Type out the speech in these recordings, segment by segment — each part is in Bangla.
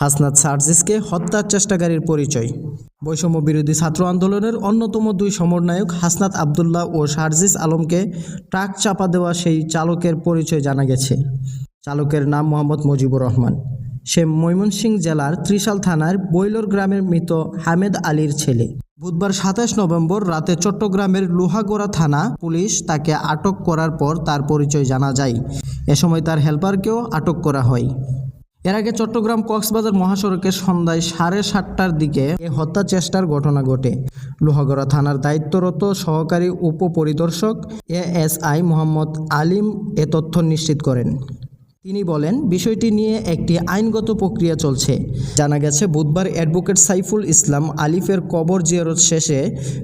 হাসনাত সার্জিসকে হত্যার চেষ্টাকারীর পরিচয়। বৈষম্য বিরোধী ছাত্র আন্দোলনের অন্যতম দুই সমন্বয়ক হাসনাত আবদুল্লাহ ও সার্জিস আলমকে ট্রাক চাপা দেওয়া সেই চালকের পরিচয় জানা গেছে। চালকের নাম মোহাম্মদ মুজিবুর রহমান। সে ময়মনসিংহ জেলার ত্রিশাল থানার বৈলর গ্রামের মৃত হামেদ আলীর ছেলে। বুধবার সাতাশ নভেম্বর রাতে চট্টগ্রামের লোহাগড়া থানা পুলিশ তাকে আটক করার পর তার পরিচয় জানা যায়। এ সময় তার হেল্পারকেও আটক করা হয়। এর আগে চট্টগ্রাম কক্সবাজার মহাসড়কের সন্ধ্যায় সাড়ে সাতটার দিকে এ হত্যা চেষ্টার ঘটনা ঘটে। লোহাগড়া থানার দায়িত্বরত সহকারী উপপরিদর্শক A S I Mohammad Alim এ তথ্য নিশ্চিত করেন। তিনি বলেন, বিষয়টি নিয়ে একটি আইনগত প্রক্রিয়া চলছে। জানা গেছে, বুধবার অ্যাডভোকেট সাইফুল ইসলাম আলিফের কবর জিয়ারত শেষে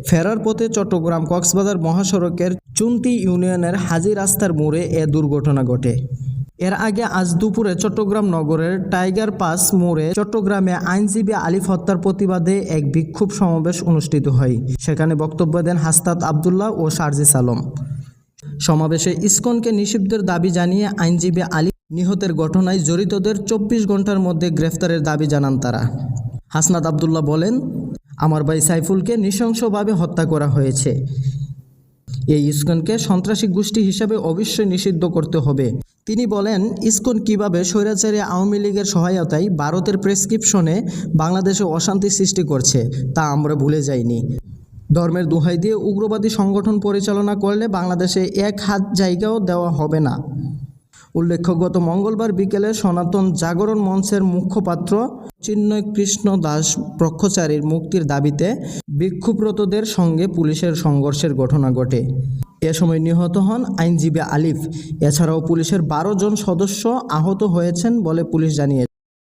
ফেরার পথে চট্টগ্রাম কক্সবাজার মহাসড়কের চুন্তি ইউনিয়নের হাজি রাস্তার মোড়ে এ দুর্ঘটনা ঘটে। এর আগে আজ দুপুরে চট্টগ্রাম নগরের টাইগার পাস মোড়ে চট্টগ্রামে আইনজীবী আলিফ হত্যার প্রতিবাদে এক বিক্ষোভ সমাবেশ অনুষ্ঠিত হয়। সেখানে বক্তব্য দেন হাস্তাত আবদুল্লাহ ও শারজিস আলম। সমাবেশে ইসকনকে নিষিদ্ধের দাবি জানিয়ে আইনজীবী আলী নিহতের ঘটনায় জড়িতদের চব্বিশ ঘণ্টার মধ্যে গ্রেফতারের দাবি জানান তারা। হাসনাত আবদুল্লাহ বলেন, আমার ভাই সাইফুলকে নৃশংসভাবে হত্যা করা হয়েছে। এই ইসকনকে সন্ত্রাসী গোষ্ঠী হিসাবে অবশ্যই নিষিদ্ধ করতে হবে। তিনি বলেন, ইসকন কীভাবে স্বৈরাচারী আওয়ামী লীগের সহায়তায় ভারতের প্রেসক্রিপশনে বাংলাদেশে অশান্তি সৃষ্টি করছে, তা আমরা ভুলে যাইনি। ধর্মের দোহাই দিয়ে উগ্রবাদী সংগঠন পরিচালনা করলে বাংলাদেশে এক হাত জায়গাও দেওয়া হবে না। উল্লেখ্য, গত মঙ্গলবার বিকেলে সনাতন জাগরণ মঞ্চের মুখপাত্র চিন্ময় কৃষ্ণ দাস ব্রহ্মচারীর মুক্তির দাবিতে বিক্ষোভরতদের সঙ্গে পুলিশের সংঘর্ষের ঘটনা ঘটে। এ সময় নিহত হন আইনজীবী আলিফ। এছাড়াও পুলিশের বারো জন সদস্য আহত হয়েছেন বলে পুলিশ জানিয়েছে।